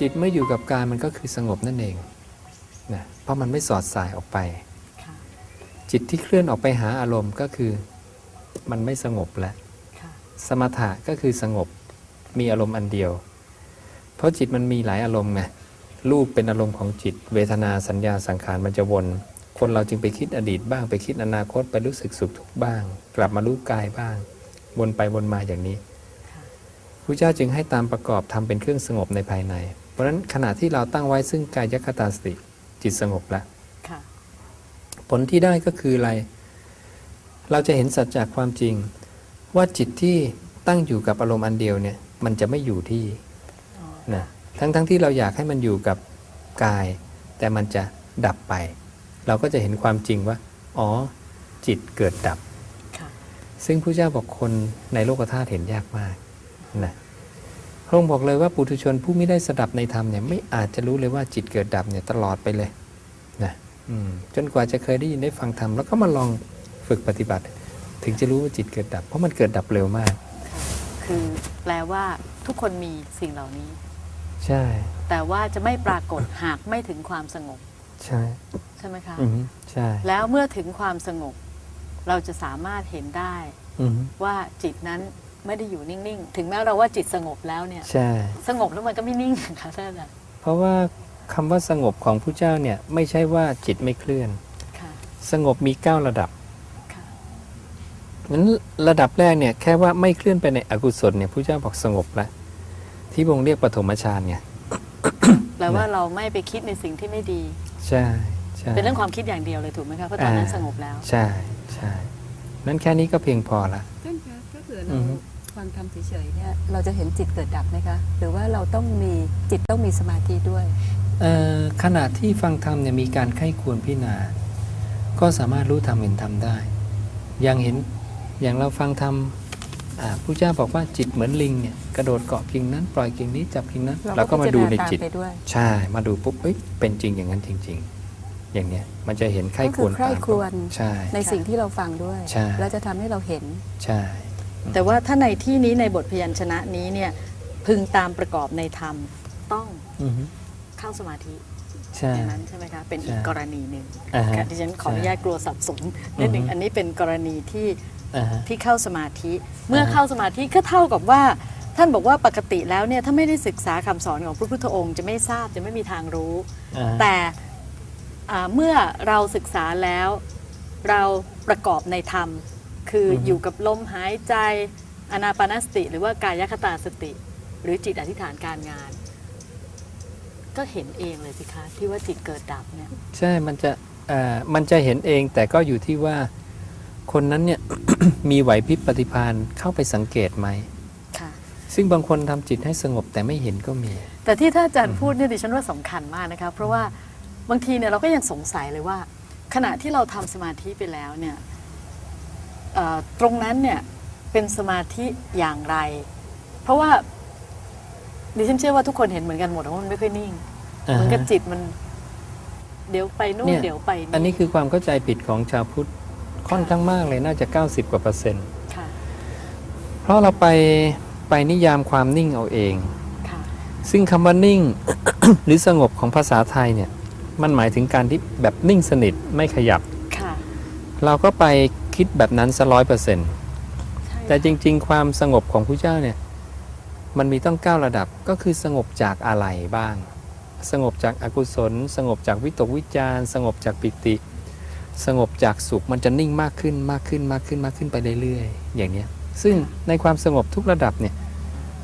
จิตเมื่ออยู่กับกายมันก็คือสงบนั่นเองนะเพราะมันไม่สอดสายออกไปค่ะจิตที่เคลื่อนออกไปหาอารมณ์ก็คือมันไม่สงบแล้วค่ะสมถะก็คือสงบมีอารมณ์อันเดียว เพราะจิตมันมีหลายอารมณ์ไงรูปเป็นอารมณ์ของจิต เวทนาสัญญาสังขารมันจะวน คนเราจึงไปคิดอดีตบ้างไปคิดอนาคตไปรู้สึกสุขทุกข์บ้าง กลับมารู้กายบ้าง วนไปวนมาอย่างนี้ค่ะพระเจ้าจึงให้ตามประกอบทำเป็นเครื่องสงบในภายในเพ ราะฉะนั้นขณะที่เราตั้งไว้ซึ่งกายคตาสติจิตสงบแล้วค่ะผลที่ได้ก็คืออะไร เราจะเห็นสัจจะความจริง ว่าจิตที่ตั้งอยู่กับอารมณ์อันเดียวเนี่ย มันจะไม่อยู่ที่อ๋อนะทั้งทั้งที่เราอยากให้มันอยู่กับกาย แต่มันจะดับไป เราก็จะเห็นความจริงว่า อ๋อ จิตเกิดดับค่ะซึ่งพระเจ้าบอกคนในโลกธาตุเห็นยากมากนะ พระองค์บอกเลยว่าปุถุชนผู้ไม่ได้สดับในธรรมเนี่ยไม่อาจจะรู้เลยว่าจิตเกิดดับเนี่ยตลอดไปเลยนะอืมจนกว่าจะเคยได้ยินได้ฟังธรรมแล้วก็มาลองฝึกปฏิบัติ ถึงจะรู้ว่าจิตเกิดดับ เพราะมันเกิดดับเร็วมาก คือแปลว่าทุกคนมีสิ่งเหล่านี้ ใช่ แต่ว่าจะไม่ปรากฏหากไม่ถึงความสงบ ใช่ ใช่ไหมคะอืมใช่ แล้วเมื่อถึงความสงบ เราจะสามารถเห็นได้อืมว่าจิตนั้น ไม่ได้อยู่นิ่ง ๆ ถึงแม้เราว่าจิตสงบแล้วเนี่ย ใช่ สงบแล้วมันก็ไม่นิ่งค่ะท่านอาจารย์เพราะว่าคำว่าสงบของพระเจ้าเนี่ยไม่ใช่ว่าจิตไม่เคลื่อนค่ะสงบมีเก้าระดับค่ะนั้นระดับแรกเนี่ยแค่ว่าไม่เคลื่อนไปในอกุศลเนี่ยพระเจ้าบอกสงบแล้วที่พระองค์เรียกปฐมฌานไงแปลว่าเราไม่ไปคิดในสิ่งที่ไม่ดี ใช่ใช่เป็นเรื่องความคิดอย่างเดียวเลยถูกไหมคะเพราะตอนนั้นอ่าสงบแล้ว ใช่ใช่นั้นแค่นี้ก็เพียงพอละท่านคะถ้า เผื่ออืเราอฮึฟังธรรมเฉยๆเนี่ยเราจะเห็นจิตเกิดดับไหมคะ หรือว่าเราต้องมีจิตต้องมีสมาธิด้วยเอ่อขณะที่ฟังธรรมเนี่ยมีการไข้ควรพิจารณา ก็สามารถรู้ธรรมเห็นธรรมได้ อย่างเห็นอย่างเราฟังธรรมอ่าพระเจ้าบอกว่าจิตเหมือนลิงเนี่ยกระโดดเกาะกิ่งนั้นปล่อยกิ่งนี้จับกิ่งนั้นเราเราก็ก็มาดูในพิจารณาตามจิตไปด้วยใช่มาดูปุ๊บเอ้ยเป็นจริงอย่างนั้นจริง ๆ อย่างเนี้ยมันจะเห็นไข้ก็คคือวรใคร่ตามครวญใช่ในสิ่งที่เราฟังด้วยใช่แล้วจะทำให้เราเห็นใช่ แต่ว่าถ้าในที่นี้ในบทพยัญชนะนี้เนี่ยพึงตามประกอบในธรรมต้องอือฮึเข้าสมาธิใช่อย่างนั้นใช่ไหมคะเป็นอีกใช่กรณีหนึ่งอ่าฮะค่ะที่ฉันขออนุญาตกลัวสับสนนิดหนึ่งอือฮึอันนี้เป็นกรณีที่อ่าฮะที่เข้าสมาธิ เมื่ออ่าฮะเข้าสมาธิก็เท่ากับว่า ท่านบอกว่าปกติแล้วเนี่ยถ้าไม่ได้ศึกษาคำสอนของพระพุทธองค์จะไม่ทราบจะไม่มีทางรู้อ่าฮะแต่อ่าเมื่อเราศึกษาแล้วเราประกอบในธรรม คือออยู่กับลมหายใจอนาปานสติ หรือว่ากายคตาสติ หรือจิตอธิษฐานการงาน ก็เห็นเองเลยสิคะที่ว่าจิตเกิดดับเนี่ยใช่มันจะเอ่อมันจะเห็นเองแต่ก็อยู่ที่ว่าคนนั้นเนี่ยมีไหวพริบปฏิภาณเข้าไปสังเกตไหมค่ะซึ่งบางคนทำจิตให้สงบแต่ไม่เห็นก็มี แต่ที่ท่านอาจารย์พูดเนี่ยดิฉันว่าสำคัญมากนะคะเพราะว่าบางทีเนี่ยเราก็ยังสงสัยเลยว่า ขณะที่เราทำสมาธิไปแล้วเนี่ยเอ่อ ตรงนั้นเนี่ยเป็นสมาธิอย่างไร เพราะว่าดิฉันเชื่อว่าทุกคนเห็นเหมือนกันหมดว่ามันไม่ค่อยนิ่งเหมือนกับจิตมัน เดี๋ยวไปนู่นเนี่ยเดี๋ยวไปอันนี้คือความเข้าใจผิดของชาวพุทธค่อนข้างมากเลยน่าจะ 90 กว่าเปอร์เซ็นต์ค่ะเพราะเราไปไปนิยามความนิ่งเอาเองค่ะซึ่งคำว่านิ่งหรือสงบของภาษาไทยเนี่ย มันหมายถึงการที่แบบนิ่งสนิทไม่ขยับค่ะเราก็ไป คิดแบบนั้นซะร้อยเปอร์เซ็นต์ใช่แต่จริง ๆ ความสงบของพระเจ้าเนี่ยมันมีต้องเก้าระดับก็คือสงบจากอะไรบ้าง สงบจากอากุศล สงบจากวิตกวิจารสงบจากปิติ สงบจากสุขมันจะนิ่งมากขึ้นมากขึ้นมากขึ้นมากขึ้นไปเรื่อยๆอย่างเนี้ยซึ่งในความสงบทุกระดับเนี่ย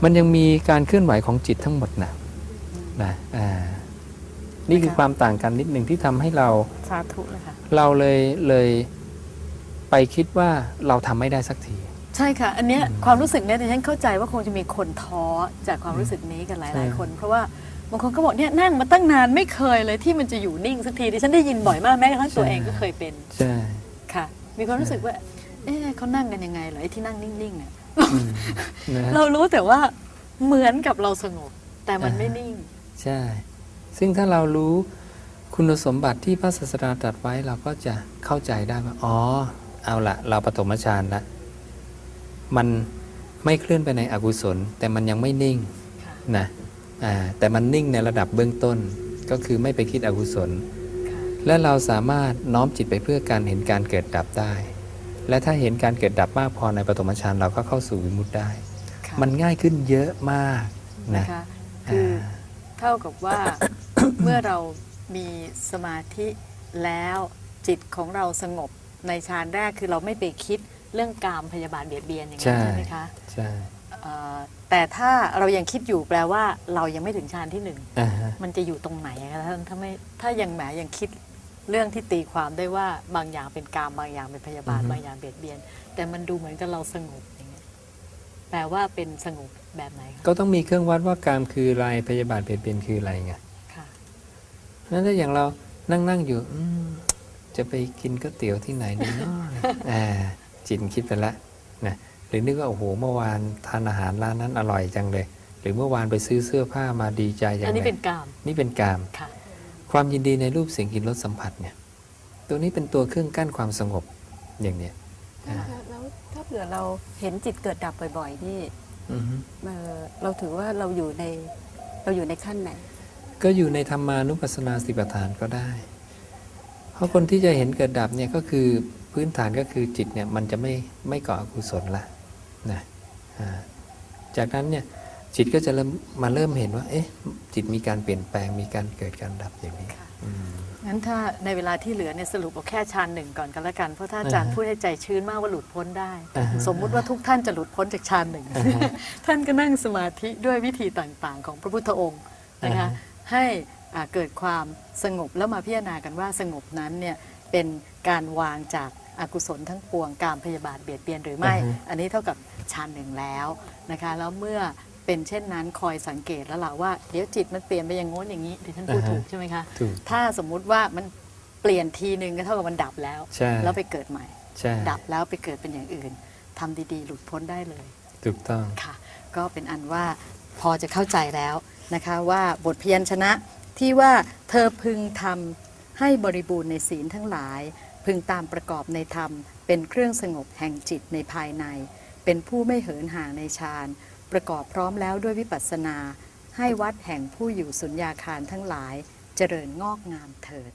มันยังมีการเคลื่อนไหวของจิตทั้งหมดนะนะอ่านี่คือความต่างกันนิดหนึ่งที่ทำให้เราสาธุเลยค่ะเราเลยเลย ไปคิดว่าเราทำไม่ได้สักที ใช่ค่ะ อันเนี้ยความรู้สึกเนี้ยดิฉันเข้าใจว่าคงจะมีคนท้อจากความรู้สึกนี้กันหใช่ลาย ๆ คน เพราะว่าบางคนก็บอกเนี่ยนั่งมาตั้งนานไม่เคยเลยที่มันจะอยู่นิ่งสักทีดิฉันได้ยินบ่อยมากแม้กระทั่งตัวเองก็เคยเป็นใช่ค่ะมีความรู้สึกว่าเอ๊ะเขานั่งกันยังไงเหรอไอ้ที่นั่งนิ่งๆเนี่ยอืมนะฮะเรารู้แต่ว่าเหมือนกับเราสงบ แต่มันอ่าไม่นิ่ง ใช่ ซึ่งถ้าเรารู้คุณสมบัติที่พระศาสดาตรัสไว้เราก็จะเข้าใจได้ว่าอ๋อ เอาละเราปฐมฌานละมันไม่เคลื่อนไปในอกุศล แต่มันยังไม่นิ่งค่ะนะอ่าแต่มันนิ่งในระดับเบื้องต้นก็คือไม่ไปคิดอกุศลค่ะและเราสามารถน้อมจิตไปเพื่อการเห็นการเกิดดับได้ และถ้าเห็นการเกิดดับมากพอในปฐมฌานเราก็เข้าสู่วิมุตติได้ค่ะมันง่ายขึ้นเยอะมากนะนะคะคืออเท่ากับว่าเมื่อเรามีสมาธิแล้วจิตของเราสงบ ในฌานแรกคือเราไม่ไปคิดเรื่องกามพยาบาลเบียดเบียนอย่างนั้นใช่ใช่ไหมคะใช่เอ่อแต่ถ้าเรายังคิดอยู่แปลว่าเรายังไม่ถึงฌานที่หนึ่งอ่าฮะมันจะอยู่ตรงไหนอะคะท่านถ้าไม่ถ้ายังแหมยังคิดเรื่องที่ตีความได้ว่าบางอย่างเป็นกามบางอย่างเป็นพยาบาลบางอย่างเบียดเบียน แต่มันดูเหมือนกับเราสงบอย่างเงี้ยแปลว่าเป็นสงบแบบไหนคะก็ต้องมีเครื่องวัดว่ากามคืออะไรพยาบาทเบียดเบียนคืออะไรไงค่ะนั้นถ้าอย่างเรานั่งนั่งอยู่อืม จะไปกินก๋วยเตี๋ยวที่ไหนดีเนาะอ่าจิตคิดไปละนะหรือนึกว่าโอ้โหเมื่อวานทานอาหารร้านนั้นอร่อยจังเลย หรือเมื่อวานไปซื้อเสื้อผ้ามาดีใจจังอันนี้เลเป็ยนกามนี่เป็นกามค่ะความยินดีในรูปเสียงกลิ่นรสสัมผัสเนี่ยตัวนี้เป็นตัวเครื่องกั้นความสงบอย่างเนี้ยอ่าแล้วถ้าเผื่อเราเห็นจิตเกิดดับบ่อยๆนี่อือฮึเอ่อเราถือว่าเราอยู่ในเราอยู่ในขั้นไหน ก็อยู่ในธรรมานุปัสสนาสติปัฏฐานก็ได้ เพราะคนที่จะเห็นเกิดดับเนี่ยก็คือพื้นฐานก็คือจิตเนี่ยมันจะไม่ไม่ก่ออกุศลละนะอ่าจากนั้นเนี่ยจิตก็จะเริ่มมาเริ่มเห็นว่า เอ๊ะ จิตมีการเปลี่ยนแปลงมีการเกิดการดับอย่างนี้ค่ะอืมงั้นถ้าในเวลาที่เหลือเนี่ยสรุปเอาแค่ฌานหนึ่งก่อนกันละกัน เพราะถ้าอาจารย์อ่าฮะพูดให้ใจชื้นมากว่าหลุดพ้นได้อ่าฮะสมมุติว่าทุกท่านจะหลุดพ้นจากฌานหนึ่งอ่าฮะท่านก็นั่งสมาธิด้วยวิธีต่างๆ ของพระพุทธองค์นะคะอ่าฮะให้อ่า เกิดความสงบแล้วมาพิจารณากันว่าสงบนั้นเนี่ยเป็นการวางจากอากุศลทั้งปวงการพยาบาทเบียดเบียนหรือไม่อ่าฮะอันนี้เท่ากับฌานหนึ่งแล้วนะคะ แล้วเมื่อเป็นเช่นนั้นคอยสังเกตแล้วล่ะว่าเดี๋ยวจิตมันเปลี่ยนไปอย่างโน้นอย่างนี้ดิฉันพูดถูกใช่ไหมคะถูกถ้าสมมุติว่ามันเปลี่ยนทีนึงก็เท่ากับมันดับแล้วใช่แล้วไปเกิดใหม่ใช่ดับแล้วไปเกิดเป็นอย่างอื่นทำดีๆ หลุดพ้นได้เลย ถูกต้องค่ะ ก็เป็นอันว่าพอจะเข้าใจแล้วนะคะว่าบทเพียรชนะ ที่ว่าเธอพึงทำให้บริบูรณ์ในศีลทั้งหลาย พึงตามประกอบในธรรม เป็นเครื่องสงบแห่งจิตในภายใน เป็นผู้ไม่เหินห่างในฌานประกอบพร้อมแล้วด้วยวิปัสสนา ให้วัดแห่งผู้อยู่สุญญาคารทั้งหลาย เจริญงอกงามเถิด